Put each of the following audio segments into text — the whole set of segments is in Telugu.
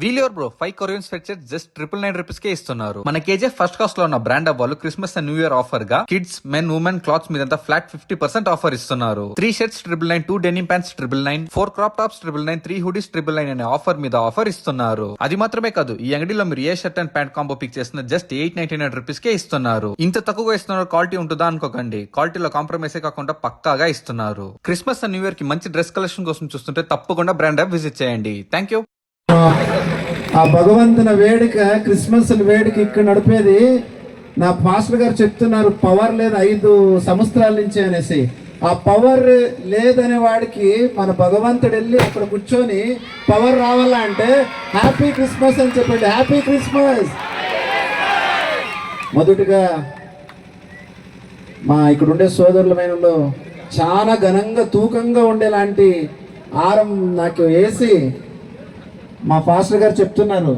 వీలియోర్ bro five Koreans sweatshirt just triple nine rupees కే ఇస్తున్నారు. మన కేజీ ఫస్ట్ కాస్ట్లో ఉన్న బ్రాండ్ వాళ్ళు క్రిస్మస్ అండ్ న్యూ ఇయర్ ఆఫర్గా కిడ్స్ మెన్ ఉమెన్ క్లాత్స్ మీద ఫ్లాట్ ఫిఫ్టీ పర్సెంట్ ఆఫర్ ఇస్తున్నారు. Three shirts triple nine two denim pants triple nine four crop tops triple nine three hoodies triple nine అనే ఆఫర్ మీద ఆఫర్ ఇస్తున్నారు. అది మాత్రమే కాదు ఈ అంగడిలో మీరు ఏ shirt and pant combo pick చేసిన just eight ninety nine rupees కే ఇస్తున్నారు. ఇంత తక్కువగా ఇస్తున్నారు క్వాలిటీ ఉంటుందా అనుకోకండి. క్వాలిటీలో కాంప్రమైజ్ కాకుండా పక్కాగా ఇస్తున్నారు. క్రిస్మస్ అండ్ న్యూ ఇయర్కి మంచి డ్రెస్ కలెక్షన్ కోసం చూస్తుంటే తప్పకుండా బ్రాండ్ యాప్ విజిట్ చేయండి. థ్యాంక్ యూ ఆ భగవంతుని వేడుక క్రిస్మస్ వేడుక ఇక్కడ నడిపేది నా పాస్టర్ గారు చెప్తున్నారు పవర్ లేదు ఐదు సంవత్సరాల నుంచి అనేసి. ఆ పవర్ లేదనే వాడికి మన భగవంతుడు వెళ్ళి అక్కడ కూర్చొని పవర్ రావాలా అంటే హ్యాపీ క్రిస్మస్ అని చెప్పండి. Happy Christmas! మొదటిగా మా ఇక్కడ ఉండే సోదరులమైనలో చాలా ఘనంగా తూకంగా ఉండేలాంటి ఆరం నాకు వేసి మా పాస్టర్ గారు చెప్తున్నారు.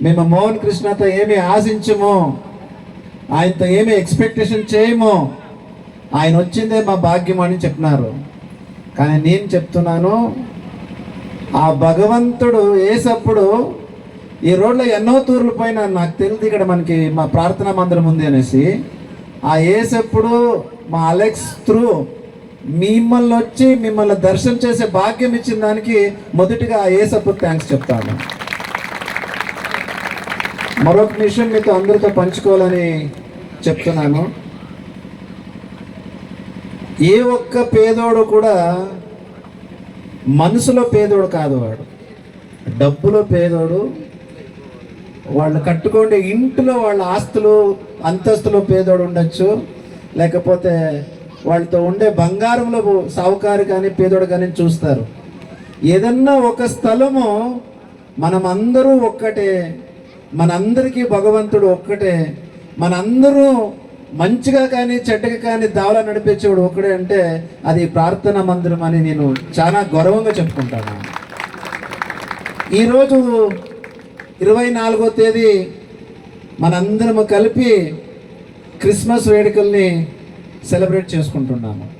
మేము మోహన్ కృష్ణతో ఏమి ఆశించము. ఆయనతో ఏమి ఎక్స్పెక్టేషన్ చేయము. ఆయన వచ్చిందే మా భాగ్యం అని చెప్పినారు. కానీ నేను చెప్తున్నాను ఆ భగవంతుడు వేసప్పుడు ఈ రోడ్లో ఎన్నో తూర్లు పైన నాకు తెలియదు ఇక్కడ మనకి మా ప్రార్థనా మందిరం ఉంది అనేసి ఆ ఏసప్పుడు మా అలెక్స్ త్రూ మిమ్మల్ని వచ్చి మిమ్మల్ని దర్శనం చేసే భాగ్యం ఇచ్చిన దానికి మొదటిగా ఆ ఏసప్పుడు థ్యాంక్స్ చెప్తాను. మరొక విషయం మీతో అందరితో పంచుకోవాలని చెప్తున్నాను. ఏ ఒక్క పేదోడు కూడా మనసులో పేదోడు కాదు వాడు. డబ్బులో పేదోడు వాళ్ళు కట్టుకోండి ఇంట్లో వాళ్ళ ఆస్తులు అంతస్తులో పేదోడు ఉండొచ్చు. లేకపోతే వాళ్ళతో ఉండే బంగారంలో సావుకారు కానీ పేదోడు కానీ చూస్తారు. ఏదన్నా ఒక స్థలము మనమందరూ ఒక్కటే మనందరికీ భగవంతుడు ఒక్కటే మనందరూ మంచిగా కానీ చెడ్డగా కానీ దావలా నడిపించేవాడు ఒకడే అంటే అది ప్రార్థన మందిరం అని నేను చాలా గౌరవంగా చెప్పుకుంటాను. ఈరోజు ఇరవై నాలుగో తేదీ మనందరము కలిపి క్రిస్మస్ వేడుకల్ని సెలబ్రేట్ చేసుకుంటున్నాము.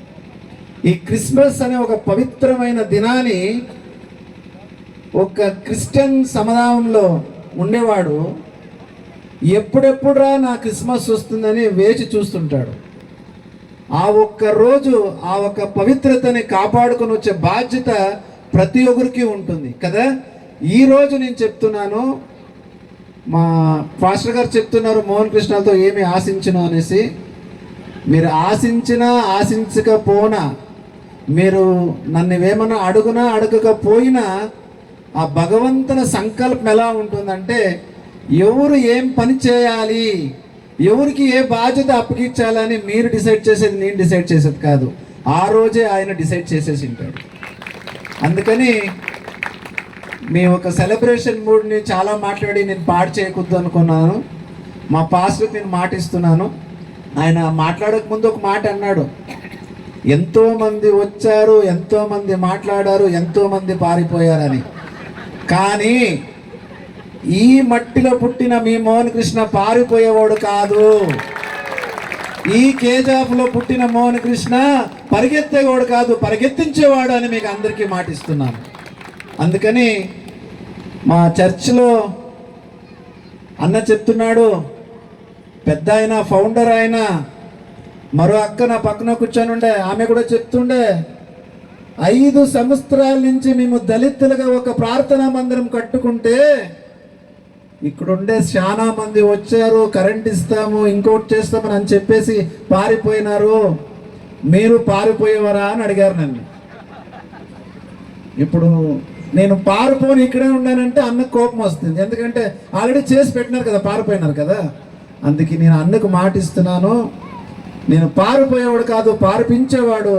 ఈ క్రిస్మస్ అనే ఒక పవిత్రమైన దినాన్ని ఒక క్రిస్టియన్ సముదాయంలో ఉండేవాడు. ఎప్పుడెప్పుడురా నా క్రిస్మస్ వస్తుందని వేచి చూస్తుంటాడు. ఆ ఒక్క రోజు ఆ ఒక్క పవిత్రతని కాపాడుకొని వచ్చే బాధ్యత ప్రతి ఒక్కరికి ఉంటుంది కదా? ఈ రోజు నేను చెప్తున్నాను మా పాస్టర్ గారు చెప్తున్నారు మోహన్ కృష్ణతో ఏమి ఆశించను అనేసి. మీరు ఆశించినా ఆశించకపోనా మీరు నన్ను ఏమన్నా అడుగునా అడగకపోయినా ఆ భగవంతుని సంకల్పం ఎలా ఉంటుందంటే ఎవరు ఏం పని చేయాలి ఎవరికి ఏ బాధ్యత అప్పగించాలని మీరు డిసైడ్ చేసేది నేను డిసైడ్ చేసేది కాదు. ఆ రోజే ఆయన డిసైడ్ చేసేసి ఉంటాడు. అందుకని మీ ఒక సెలబ్రేషన్ మూడ్ని చాలా మాట్లాడి నేను పాడు చేయకూడదు అనుకున్నాను. మా పాస్ నేను మాటిస్తున్నాను. ఆయన మాట్లాడక ముందు ఒక మాట అన్నాడు. ఎంతో మంది వచ్చారు ఎంతో మంది మాట్లాడారు ఎంతో మంది పారిపోయారని. కానీ ఈ మట్టిలో పుట్టిన మీ మోహన్ కృష్ణ పారిపోయేవాడు కాదు. ఈ కేజాఫ్లో పుట్టిన మోహన్ కృష్ణ పరిగెత్తేవాడు కాదు పరిగెత్తించేవాడు అని మీకు అందరికీ మాటిస్తున్నాను. అందుకని మా చర్చిలో అన్న చెప్తున్నాడు పెద్ద ఆయన ఫౌండర్ ఆయన మరో అక్క నా పక్కన కూర్చొని ఉండే ఆమె కూడా చెప్తుండే ఐదు సంవత్సరాల నుంచి మేము దళితులుగా ఒక ప్రార్థనా మందిరం కట్టుకుంటే ఇక్కడుండే చాలా మంది వచ్చారు కరెంట్ ఇస్తాము ఇంకోటి చేస్తామని అని చెప్పేసి పారిపోయినారు. మీరు పారిపోయేవారా? అని అడిగారు నన్ను. ఇప్పుడు నేను పారిపోని ఇక్కడే ఉన్నానంటే అన్న కోపం వస్తుంది. ఎందుకంటే ఆల్రెడీ చేసి పెట్టినారు కదా పారిపోయినారు కదా. అందుకే నేను అన్నకు మాట ఇస్తున్నాను నేను పారిపోయేవాడు కాదు పారిపించేవాడు.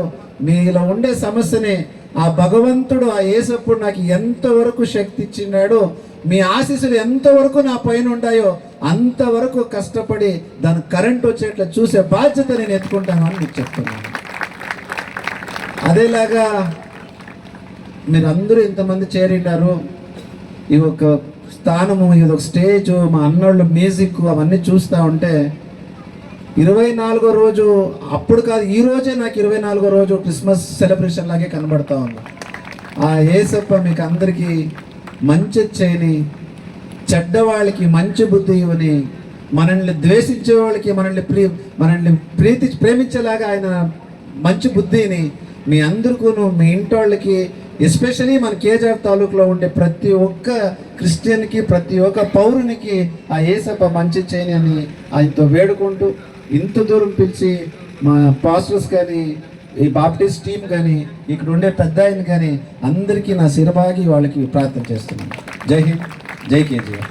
ఇలా ఉండే సమస్యని ఆ భగవంతుడు ఆ ఏసప్పుడు నాకు ఎంతవరకు శక్తి ఇచ్చినాడో మీ ఆశీస్సులు ఎంతవరకు నా పైన ఉన్నాయో అంతవరకు కష్టపడి దాని కరెంట్ వచ్చేట్లా చూసే బాధ్యత నేను ఎత్తుకుంటాను అని మీకు చెప్తున్నాను. అదేలాగా మీరు అందరూ ఇంతమంది చేరినారు ఈ ఒక స్థానము ఇది ఒక స్టేజ్ మా అన్నోళ్ళు మ్యూజిక్ అవన్నీ చూస్తూ ఉంటే ఇరవై నాలుగో రోజు అప్పుడు కాదు ఈ రోజే నాకు ఇరవై నాలుగో రోజు క్రిస్మస్ సెలబ్రేషన్ లాగే కనబడతా ఉంది. ఆ ఏసప్ప మీకు అందరికీ మంచి చేయని చెడ్డవాళ్ళకి మంచి బుద్ధి ఇవ్వని మనల్ని ద్వేషించే వాళ్ళకి మనల్ని ప్రీ మనల్ని ప్రీతి ప్రేమించేలాగా ఆయన మంచి బుద్ధిని మీ అందరికీను మీ ఇంటోళ్ళకి ఎస్పెషలీ మన కేజీఆర్ తాలూకులో ఉండే ప్రతి ఒక్క క్రిస్టియన్కి ప్రతి ఒక్క పౌరునికి ఆ ఏసప మంచి చేయని అని ఆయనతో వేడుకుంటూ ఇంత దూరం పిలిచి మా పాస్టర్స్ కానీ ఈ బాప్టిస్ట్ టీం కానీ ఇక్కడ ఉండే పెద్ద ఆయన కానీ అందరికీ నా శిరభాగి వాళ్ళకి ప్రార్థన చేస్తున్నాను. జై హింద్ జై కేజీఆర్.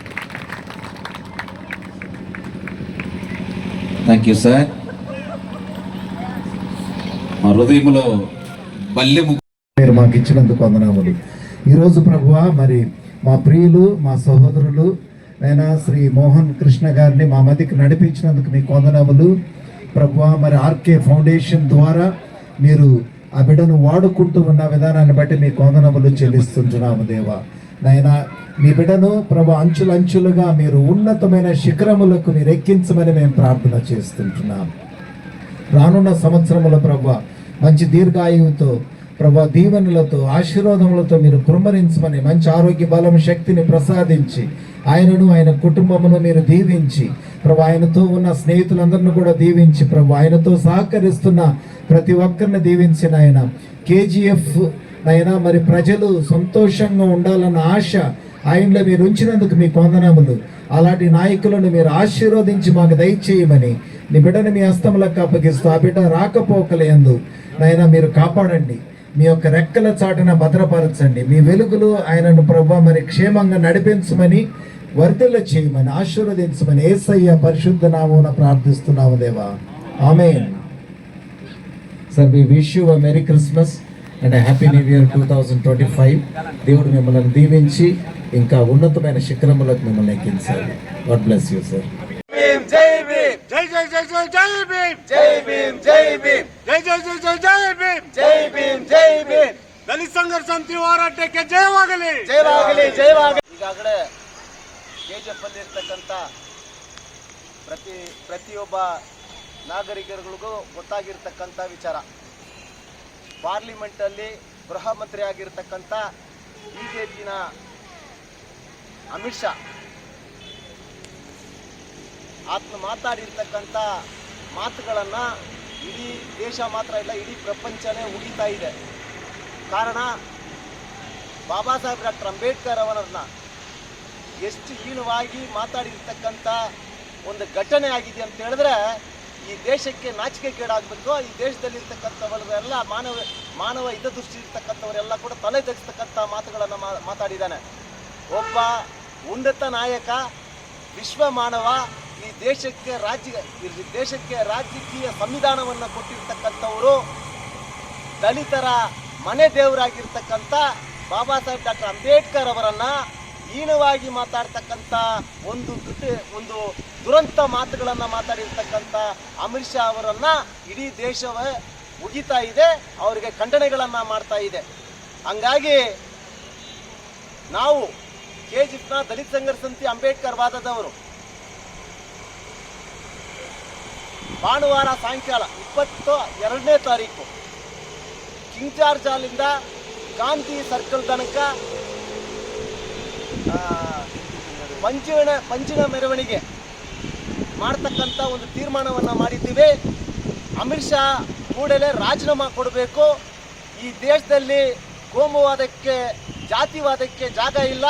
థ్యాంక్ యూ సార్ మా హృదయంలో బల్లెము మీరు మాకు ఇచ్చినందుకు వందనాములు. ఈరోజు ప్రభువ మరి మా ప్రియులు మా సహోదరులు నైనా శ్రీ మోహన్ కృష్ణ గారిని మా మధ్యకి నడిపించినందుకు మీకు వందనములు. ప్రభువ మరి ఆర్కే ఫౌండేషన్ ద్వారా మీరు ఆ బిడ్డను వాడుకుంటూ ఉన్న విధానాన్ని బట్టి మీకు వందనములు చెల్లిస్తుంటున్నాము దేవా. నైనా మీ బిడ్డను ప్రభు అంచులంచులుగా మీరు ఉన్నతమైన శిఖరములకు మీరు ఎక్కించమని మేము ప్రార్థన చేస్తుంటున్నాం. రానున్న సంవత్సరముల ప్రభు మంచి దీర్ఘాయువుతో ప్రభా దీవెనలతో ఆశీర్వాదములతో మీరు కుమ్మరించమని మంచి ఆరోగ్య బలం శక్తిని ప్రసాదించి ఆయనను ఆయన కుటుంబమును మీరు దీవించి ప్రభు ఆయనతో ఉన్న స్నేహితులందరిని కూడా దీవించి ప్రభు ఆయనతో సహకరిస్తున్న ప్రతి ఒక్కరిని దీవించిన ఆయన. కేజీఎఫ్ నైనా మరి ప్రజలు సంతోషంగా ఉండాలన్న ఆశ ఆయనలో మీరు ఉంచినందుకు మీ కొందనములు. అలాంటి నాయకులను మీరు ఆశీర్వదించి మాకు దయచేయమని నీ బిడ్డను మీ హస్తములకు అప్పగిస్తూ ఆ బిడ్డ రాకపోకలేందు నైనా మీరు కాపాడండి. మీ యొక్క రెక్కల చాటున భద్రపరచండి. మీ వెలుగులో ఆయనను ప్రభా మరి క్షేమంగా నడిపించమని వర్ధిల్ల చేయమని ఆశీర్వదించమని ఏసయ్య పరిశుద్ధ నామూన ప్రార్థిస్తున్నాము దేవా. ఆమె sir we wish you merry Christmas and happy new year two thousand twenty five దేవుడు మిమ్మల్ని దీవించి ఇంకా ఉన్నతమైన శిఖరములకు మిమ్మల్ని ఎక్కించాలి గాడ్ బ్లెస్ యూ సార్ జై జై జై జై జై భీమ్ జై భీమ్ జై భీమ్. ಜೈ ಜೈ ಜೈ ಜೈ ಜೈ ಭೀಮ್. ಜೈ ಭೀಮ್ ಜೈ ಭೀಮ್. ದಲಿತ ಸಂಘರ್ಷ ಸಮಿತಿ ಹೋರಾಟಕ್ಕೆ ಜಯವಾಗಲಿ. ಜಯವಾಗಲಿ ಜಯವಾಗಲಿ. ಈಗಾಗಲೇ ಬಿಜೆಪಿ ಅಲ್ಲಿ ಇರ್ತಕ್ಕಂಥ ಪ್ರತಿ ಪ್ರತಿಯೊಬ್ಬ ನಾಗರಿಕರುಗಳಿಗೂ ಗೊತ್ತಾಗಿರ್ತಕ್ಕಂಥ ವಿಚಾರ. ಪಾರ್ಲಿಮೆಂಟಲ್ಲಿ ಗೃಹ ಮಂತ್ರಿ ಆಗಿರ್ತಕ್ಕಂಥ ಬಿಜೆಪಿನ ಅಮಿತ್ ಶಾ. ಆತ್ಮ ಮಾತಾಡಿರ್ತಕ್ಕಂಥ ಮಾತುಗಳನ್ನ ಇಡೀ ದೇಶ ಮಾತ್ರ ಇಲ್ಲ, ಇಡೀ ಪ್ರಪಂಚನೇ ಉಗಿತಾ ಇದೆ. ಕಾರಣ, ಬಾಬಾ ಸಾಹೇಬ್ ಡಾಕ್ಟರ್ ಅಂಬೇಡ್ಕರ್ ಅವರನ್ನ ಎಷ್ಟು ಹೀನವಾಗಿ ಮಾತಾಡಿರ್ತಕ್ಕಂಥ ಒಂದು ಘಟನೆ ಆಗಿದೆ ಅಂತ ಹೇಳಿದ್ರೆ, ಈ ದೇಶಕ್ಕೆ ನಾಚಿಕೆಗೇಡಾಗಬೇಕು ಈ ದೇಶದಲ್ಲಿರ್ತಕ್ಕಂಥವರೆಲ್ಲ ಮಾನವ ಮಾನವ ಹಿತದೃಷ್ಟಿ ಇರ್ತಕ್ಕಂಥವರೆಲ್ಲ ಕೂಡ ತಲೆ ತಗ್ಸ್ತಕ್ಕಂಥ ಮಾತುಗಳನ್ನು ಮಾತಾಡಿದ್ದಾನೆ. ಒಬ್ಬ ಉನ್ನತ ನಾಯಕ, ವಿಶ್ವ ಮಾನವ ಈ ದೇಶಕ್ಕೆ ರಾಜ್ಯ ದೇಶಕ್ಕೆ ರಾಜಕೀಯ ಸಂವಿಧಾನವನ್ನು ಕೊಟ್ಟಿರ್ತಕ್ಕಂಥವರು ದಲಿತರ ಮನೆ ದೇವರಾಗಿರ್ತಕ್ಕಂಥ ಬಾಬಾ ಸಾಹೇಬ್ ಡಾಕ್ಟರ್ ಅಂಬೇಡ್ಕರ್ ಅವರನ್ನು ಹೀನವಾಗಿ ಮಾತಾಡ್ತಕ್ಕಂಥ ಒಂದು ದುಡ್ಡು ಒಂದು ದುರಂತ ಮಾತುಗಳನ್ನು ಮಾತಾಡಿರ್ತಕ್ಕಂಥ ಅಮಿತ್ ಶಾ ಅವರನ್ನು ಇಡೀ ದೇಶವೇ ಮುಗಿತಾ ಇದೆ, ಅವರಿಗೆ ಖಂಡನೆಗಳನ್ನು ಮಾಡ್ತಾ ಇದೆ. ಹಂಗಾಗಿ ನಾವು ಕೆ. ಜಿಪ್ನ ದಲಿತ ಸಂಘರ್ಷ ಸಮಿತಿ ಅಂಬೇಡ್ಕರ್ ವಾದದವರು ಭಾನುವಾರ ಸಾಯಂಕಾಲ ಇಪ್ಪತ್ತು ಎರಡನೇ ತಾರೀಕು ಕಿಂಗ್ ಜಾರ್ಜ್ ಹಾಲಿಂದ ಗಾಂಧಿ ಸರ್ಕಲ್ ತನಕ ಪಂಚಿನ ಪಂಚಿನ ಮೆರವಣಿಗೆ ಮಾಡ್ತಕ್ಕಂಥ ಒಂದು ತೀರ್ಮಾನವನ್ನು ಮಾಡಿದ್ದೀವಿ. ಅಮಿತ್ ಶಾ ಕೂಡಲೇ ರಾಜೀನಾಮೆ ಕೊಡಬೇಕು. ಈ ದೇಶದಲ್ಲಿ ಕೋಮುವಾದಕ್ಕೆ, ಜಾತಿವಾದಕ್ಕೆ ಜಾಗ ಇಲ್ಲ.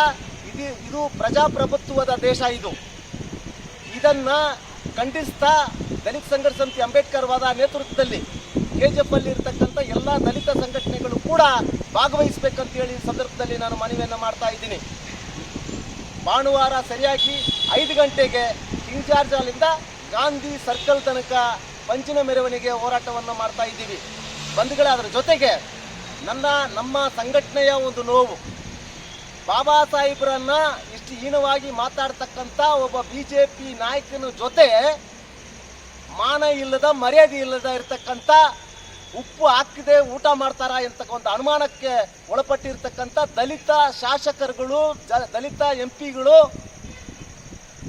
ಇದು ಇದು ಪ್ರಜಾಪ್ರಭುತ್ವದ ದೇಶ ಇದು. ಇದನ್ನ ಖಂಡಿಸ್ತಾ ದಲಿತ ಸಂಘರ್ಷ ಸಮಿತಿ ಅಂಬೇಡ್ಕರ್ ವಾದ ನೇತೃತ್ವದಲ್ಲಿ ಕೆಜಿಎಫ್ ಅಲ್ಲಿ ಇರ್ತಕ್ಕಂಥ ಎಲ್ಲ ದಲಿತ ಸಂಘಟನೆಗಳು ಕೂಡ ಭಾಗವಹಿಸಬೇಕಂತ ಹೇಳಿ ಸಂದರ್ಭದಲ್ಲಿ ನಾನು ಮನವಿಯನ್ನು ಮಾಡ್ತಾ ಇದ್ದೀನಿ. ಭಾನುವಾರ ಸರಿಯಾಗಿ ಐದು ಗಂಟೆಗೆ ಇನ್ಚಾರ್ಜ್ ಅಲ್ಲಿಂದ ಗಾಂಧಿ ಸರ್ಕಲ್ ತನಕ ಪಂಚಿನ ಮೆರವಣಿಗೆ ಹೋರಾಟವನ್ನು ಮಾಡ್ತಾ ಇದ್ದೀವಿ. ಬಂಧುಗಳೇ ಅದರ ಜೊತೆಗೆ ನನ್ನ, ನಮ್ಮ ಸಂಘಟನೆಯ ಒಂದು ನೋವು ಬಾಬಾ ಸಾಹೇಬ್ರನ್ನ ಇಷ್ಟು ಹೀನವಾಗಿ ಮಾತಾಡ್ತಕ್ಕಂಥ ಒಬ್ಬ ಬಿ ಜೆ ಪಿ ನಾಯಕನ ಜೊತೆ ಮಾನ ಇಲ್ಲದ, ಮರ್ಯಾದೆ ಇಲ್ಲದ ಇರತಕ್ಕಂಥ ಉಪ್ಪು ಹಾಕಿದೆ, ಊಟ ಮಾಡ್ತಾರ ಎಂತಕ್ಕಂಥ ಅನುಮಾನಕ್ಕೆ ಒಳಪಟ್ಟಿರ್ತಕ್ಕಂಥ ದಲಿತ ಶಾಸಕರುಗಳು ದಲಿತ ಎಂ ಪಿಗಳು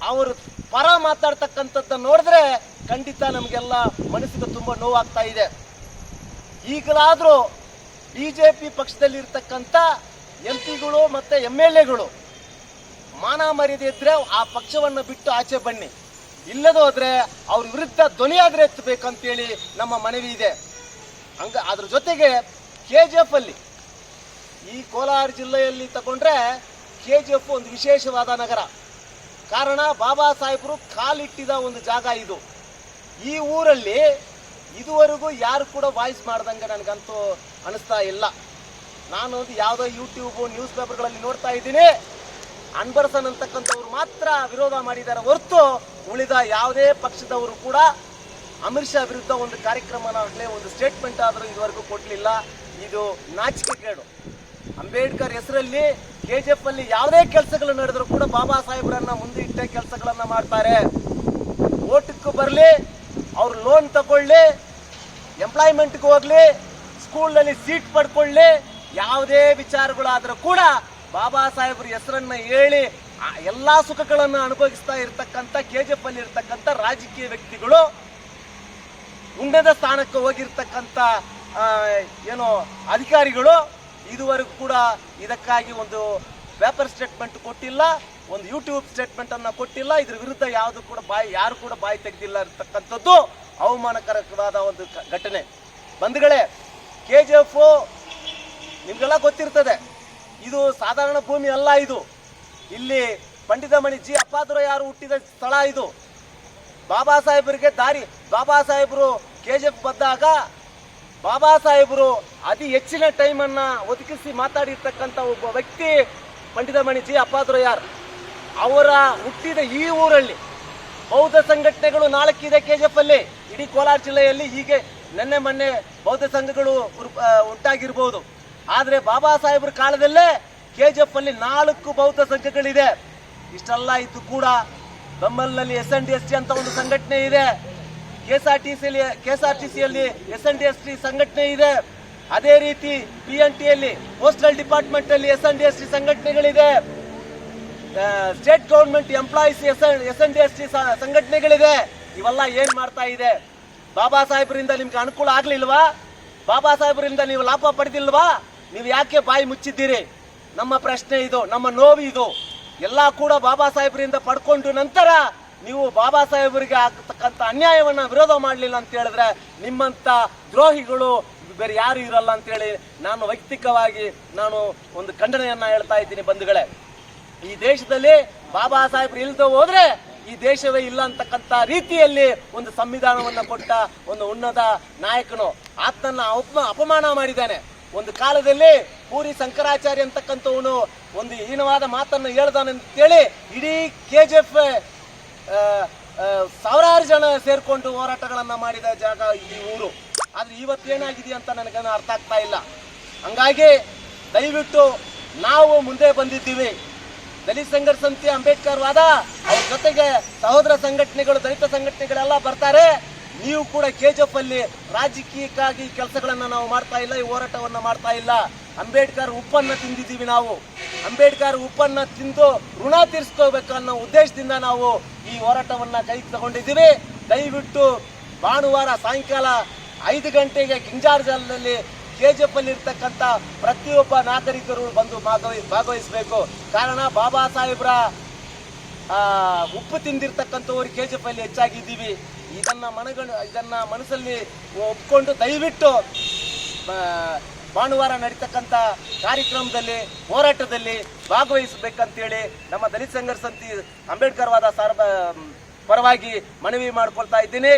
ಅವರು ಪರ ಮಾತಾಡ್ತಕ್ಕಂಥದ್ದನ್ನು ನೋಡಿದ್ರೆ ಖಂಡಿತ ನಮಗೆಲ್ಲ ಮನಸ್ಸಿಗೆ ತುಂಬ ನೋವಾಗ್ತಾ ಇದೆ. ಈಗಲಾದರೂ ಬಿ ಜೆ ಪಿ ಪಕ್ಷದಲ್ಲಿರ್ತಕ್ಕಂಥ ಎಂ ಪಿಗಳು ಮತ್ತು ಎಂ ಎಲ್ ಎಗಳು ಮಾನ ಮರ್ಯಾದೆ ಇದ್ದರೆ ಆ ಪಕ್ಷವನ್ನು ಬಿಟ್ಟು ಆಚೆ ಬನ್ನಿ. ಇಲ್ಲದೋದ್ರೆ ಅವ್ರ ವಿರುದ್ಧ ಧ್ವನಿಯಾದ್ರೆ ಎತ್ತಬೇಕಂತೇಳಿ ನಮ್ಮ ಮನವಿ ಇದೆ. ಹಂಗ ಅದ್ರ ಜೊತೆಗೆ ಕೆ ಜಿ ಎಫ್ ಅಲ್ಲಿ ಈ ಕೋಲಾರ ಜಿಲ್ಲೆಯಲ್ಲಿ ತಗೊಂಡ್ರೆ ಕೆ ಜಿ ಎಫ್ ಒಂದು ವಿಶೇಷವಾದ ನಗರ. ಕಾರಣ ಬಾಬಾ ಸಾಹೇಬರು ಕಾಲಿಟ್ಟಿದ ಒಂದು ಜಾಗ ಇದು. ಈ ಊರಲ್ಲಿ ಇದುವರೆಗೂ ಯಾರು ಕೂಡ ವಾಯ್ಸ್ ಮಾಡ್ದಂಗೆ ನನಗಂತೂ ಅನಿಸ್ತಾ ಇಲ್ಲ. ನಾನು ಯಾವುದೋ ಯೂಟ್ಯೂಬ್ ನ್ಯೂಸ್ ಪೇಪರ್ಗಳಲ್ಲಿ ನೋಡ್ತಾ ಇದ್ದೀನಿ. ಅನ್ಬರ್ಸನ್ ಅಂತಕ್ಕಂಥವ್ರು ಮಾತ್ರ ವಿರೋಧ ಮಾಡಿದ್ದಾರೆ ಹೊರತು ಉಳಿದ ಯಾವುದೇ ಪಕ್ಷದವರು ಕೂಡ ಅಮಿತ್ ಶಾ ವಿರುದ್ಧ ಒಂದು ಕಾರ್ಯಕ್ರಮನಾಗಲೇ ಒಂದು ಸ್ಟೇಟ್ಮೆಂಟ್ ಆದರೂ ಇದುವರೆಗೂ ಕೊಡಲಿಲ್ಲ. ಇದು ನಾಚಿಕೆ ಕೇಡು. ಅಂಬೇಡ್ಕರ್ ಹೆಸರಲ್ಲಿ ಕೆ ಜಿ ಎಫ್ ಅಲ್ಲಿ ಯಾವುದೇ ಕೆಲಸಗಳು ನಡೆದರೂ ಕೂಡ ಬಾಬಾ ಸಾಹೇಬ್ರನ್ನ ಮುಂದೆ ಇಟ್ಟೆ ಕೆಲಸಗಳನ್ನ ಮಾಡ್ತಾರೆ. ಓಟಕ್ಕೂ ಬರಲಿ, ಅವ್ರು ಲೋನ್ ತಗೊಳ್ಳಿ ಎಂಪ್ಲಾಯ್ಮೆಂಟ್ಗೂ ಹೋಗ್ಲಿ ಸ್ಕೂಲ್ನಲ್ಲಿ ಸೀಟ್ ಪಡ್ಕೊಳ್ಳಿ ಯಾವುದೇ ವಿಚಾರಗಳಾದರೂ ಕೂಡ ಬಾಬಾ ಸಾಹೇಬ್ರ ಹೆಸರನ್ನ ಹೇಳಿ ಎಲ್ಲ ಸುಖಗಳನ್ನು ಅನುಭವಿಸ್ತಾ ಇರತಕ್ಕಂಥ ಕೆ ಜಿ ಎಫ್ ಅಲ್ಲಿ ಇರ್ತಕ್ಕಂಥ ರಾಜಕೀಯ ವ್ಯಕ್ತಿಗಳು ಉನ್ನತ ಸ್ಥಾನಕ್ಕೆ ಹೋಗಿರ್ತಕ್ಕಂಥ ಏನು ಅಧಿಕಾರಿಗಳು ಇದುವರೆಗೂ ಕೂಡ ಇದಕ್ಕಾಗಿ ಒಂದು ಪೇಪರ್ ಸ್ಟೇಟ್ಮೆಂಟ್ ಕೊಟ್ಟಿಲ್ಲ, ಒಂದು ಯೂಟ್ಯೂಬ್ ಸ್ಟೇಟ್ಮೆಂಟ್ ಅನ್ನ ಕೊಟ್ಟಿಲ್ಲ. ಇದ್ರ ವಿರುದ್ಧ ಯಾವುದು ಕೂಡ ಬಾಯಿ, ಯಾರು ಕೂಡ ಬಾಯಿ ತೆಗೆದಿಲ್ಲ ಇರ್ತಕ್ಕಂಥದ್ದು ಅವಮಾನಕರವಾದ ಒಂದು ಘಟನೆ. ಬಂಧುಗಳೇ ಕೆ ಜಿ ಎಫ್ ನಿಮ್ಗೆಲ್ಲ ಗೊತ್ತಿರ್ತದೆ. ಇದು ಸಾಧಾರಣ ಭೂಮಿ ಅಲ್ಲ ಇದು. ಇಲ್ಲಿ ಪಂಡಿತಮಣಿ ಜಿ ಅಪ್ಪಾದುರ ಯಾರು ಹುಟ್ಟಿದ ಸ್ಥಳ ಇದು. ಬಾಬಾ ಸಾಹೇಬರಿಗೆ ದಾರಿ, ಬಾಬಾ ಸಾಹೇಬರು ಕೆ ಬಂದಾಗ ಬಾಬಾ ಸಾಹೇಬರು ಅತಿ ಹೆಚ್ಚಿನ ಟೈಮನ್ನು ಒದಗಿಸಿ ಮಾತಾಡಿರ್ತಕ್ಕಂಥ ಒಬ್ಬ ವ್ಯಕ್ತಿ ಪಂಡಿತಮಣಿ ಜಿ ಅಪ್ಪಾದುರಯಾರ್ ಅವರ ಹುಟ್ಟಿದ ಈ ಊರಲ್ಲಿ ಬೌದ್ಧ ಸಂಘಟನೆಗಳು ನಾಲ್ಕಿದೆ ಕೆ ಅಲ್ಲಿ. ಇಡೀ ಕೋಲಾರ ಜಿಲ್ಲೆಯಲ್ಲಿ ಹೀಗೆ ನೆನ್ನೆ ಮೊನ್ನೆ ಬೌದ್ಧ ಸಂಘಗಳು ಉಂಟಾಗಿರ್ಬೋದು. ಆದ್ರೆ ಬಾಬಾ ಸಾಹೇಬ್ರ ಕಾಲದಲ್ಲೇ ಕೆ ಅಲ್ಲಿ ನಾಲ್ಕು ಬೌದ್ಧ ಸಂಘಗಳಿದೆ. ಇಷ್ಟೆಲ್ಲ ಇದ್ದು ಕೂಡ ಬೆಂಬಲ್ನಲ್ಲಿ S N D S T ಅಂತ ಒಂದು ಸಂಘಟನೆ ಇದೆ. K S R T C K T ಸಿಯಲ್ಲಿ S N D S T ಸಂಘಟನೆ ಇದೆ. ಅದೇ ರೀತಿ ಪಿ ಎನ್ ಟಿ ಅಲ್ಲಿ ಪೋಸ್ಟಲ್ ಡಿಪಾರ್ಟ್ಮೆಂಟ್ ಅಲ್ಲಿ S N D S T ಸಂಘಟನೆಗಳಿದೆ. State government employees S S N D S T ಸಂಘಟನೆಗಳಿದೆ. ಇವೆಲ್ಲ ಏನ್ ಮಾಡ್ತಾ ಇದೆ? ಬಾಬಾ ಸಾಹೇಬರಿಂದ ನಿಮ್ಗೆ ಅನುಕೂಲ ಆಗ್ಲಿಲ್ವಾ? ಬಾಬಾ ಸಾಹೇಬರಿಂದ ನೀವು ಲಾಭ ಪಡೆದಿಲ್ವಾ? ನೀವು ಯಾಕೆ ಬಾಯಿ ಮುಚ್ಚಿದ್ದೀರಿ? ನಮ್ಮ ಪ್ರಶ್ನೆ ಇದು, ನಮ್ಮ ನೋವು ಇದು. ಎಲ್ಲ ಕೂಡ ಬಾಬಾ ಸಾಹೇಬರಿಂದ ಪಡ್ಕೊಂಡು ನಂತರ ನೀವು ಬಾಬಾ ಸಾಹೇಬರಿಗೆ ಆಗ್ತಕ್ಕಂಥ ಅನ್ಯಾಯವನ್ನ ವಿರೋಧ ಮಾಡಲಿಲ್ಲ ಅಂತ ಹೇಳಿದ್ರೆ ನಿಮ್ಮಂತ ದ್ರೋಹಿಗಳು ಬೇರೆ ಯಾರು ಇರಲ್ಲ ಅಂತೇಳಿ ನಾನು ವೈಯಕ್ತಿಕವಾಗಿ ನಾನು ಒಂದು ಖಂಡನೆಯನ್ನ ಹೇಳ್ತಾ ಇದ್ದೀನಿ ಬಂಧುಗಳೇ. ಈ ದೇಶದಲ್ಲಿ ಬಾಬಾ ಸಾಹೇಬ್ರು ಇಲ್ಲದೆ ಹೋದ್ರೆ ಈ ದೇಶವೇ ಇಲ್ಲ ಅಂತಕ್ಕಂಥ ರೀತಿಯಲ್ಲಿ ಒಂದು ಸಂವಿಧಾನವನ್ನ ಕೊಟ್ಟ ಒಂದು ಉನ್ನತ ನಾಯಕನು ಆತನನ್ನ ಅಪ- ಅಪಮಾನ ಮಾಡಿದ್ದಾನೆ. ಒಂದು ಕಾಲದಲ್ಲಿ ಪೂರಿ ಶಂಕರಾಚಾರ್ಯ ಅಂತಕ್ಕಂಥವನು ಒಂದು ಹೀನವಾದ ಮಾತನ್ನು ಹೇಳ್ದಾನೆ ಅಂತೇಳಿ ಇಡೀ ಕೆ ಜಿ ಎಫ್ ಸಾವಿರಾರು ಜನ ಸೇರಿಕೊಂಡು ಹೋರಾಟಗಳನ್ನು ಮಾಡಿದ ಜಾಗ ಈ ಊರು. ಆದ್ರೆ ಇವತ್ತೇನಾಗಿದೆ ಅಂತ ನನಗೇನು ಅರ್ಥ ಆಗ್ತಾ ಇಲ್ಲ. ಹಂಗಾಗಿ ದಯವಿಟ್ಟು ನಾವು ಮುಂದೆ ಬಂದಿದ್ದೀವಿ. ದಲಿತ ಸಂಘರ್ಷ ಸಮಿತಿ ಅಂಬೇಡ್ಕರ್ ವಾದ, ಅವ್ರ ಜೊತೆಗೆ ಸಹೋದರ ಸಂಘಟನೆಗಳು, ದಲಿತ ಸಂಘಟನೆಗಳೆಲ್ಲ ಬರ್ತಾರೆ. ನೀವು ಕೂಡ ಕೆಜಿಎಫ್ ಅಲ್ಲಿ ರಾಜಕೀಯಕ್ಕಾಗಿ ಕೆಲಸಗಳನ್ನ ನಾವು ಮಾಡ್ತಾ ಇಲ್ಲ, ಈ ಹೋರಾಟವನ್ನ ಮಾಡ್ತಾ ಇಲ್ಲ. ಅಂಬೇಡ್ಕರ್ ಉಪ್ಪನ್ನ ತಿಂದಿದ್ದೀವಿ ನಾವು. ಅಂಬೇಡ್ಕರ್ ಉಪ್ಪನ್ನ ತಿಂದು ಋಣ ತೀರಿಸ್ಕೋಬೇಕು ಅನ್ನೋ ಉದ್ದೇಶದಿಂದ ನಾವು ಈ ಹೋರಾಟವನ್ನ ಕೈ ತಗೊಂಡಿದ್ದೀವಿ. ದಯವಿಟ್ಟು ಭಾನುವಾರ ಸಾಯಂಕಾಲ ಐದು ಗಂಟೆಗೆ ಕಿಂಜಾರ್ಜಲ್ಲಿ ಕೆಜಿಎಫ್ ಅಲ್ಲಿ ಇರ್ತಕ್ಕಂಥ ಪ್ರತಿಯೊಬ್ಬ ನಾಗರಿಕರು ಬಂದು ಭಾಗವಹಿ, ಭಾಗವಹಿಸಬೇಕು. ಕಾರಣ ಬಾಬಾ ಸಾಹೇಬ್ರ ಉಪ್ಪು ತಿಂದಿರ್ತಕ್ಕಂಥವ್ರು ಕೆ ಜಿ ಎಫ್ ಅಲ್ಲಿ ಹೆಚ್ಚಾಗಿದ್ದೀವಿ. ಇದನ್ನ ಮನಗಳು ಇದನ್ನ ಮನಸ್ಸಲ್ಲಿ ಒಪ್ಕೊಂಡು ದಯವಿಟ್ಟು ಭಾನುವಾರ ನಡೀತಕ್ಕಂಥ ಕಾರ್ಯಕ್ರಮದಲ್ಲಿ, ಹೋರಾಟದಲ್ಲಿ ಭಾಗವಹಿಸಬೇಕಂತೇಳಿ ನಮ್ಮ ದಲಿತ ಸಂಘರ್ಷ ಸಮಿತಿ ಅಂಬೇಡ್ಕರ್ ವಾದ ಸಾರ್ವ, ಪರವಾಗಿ ಮನವಿ ಮಾಡ್ಕೊಳ್ತಾ ಇದ್ದೀನಿ.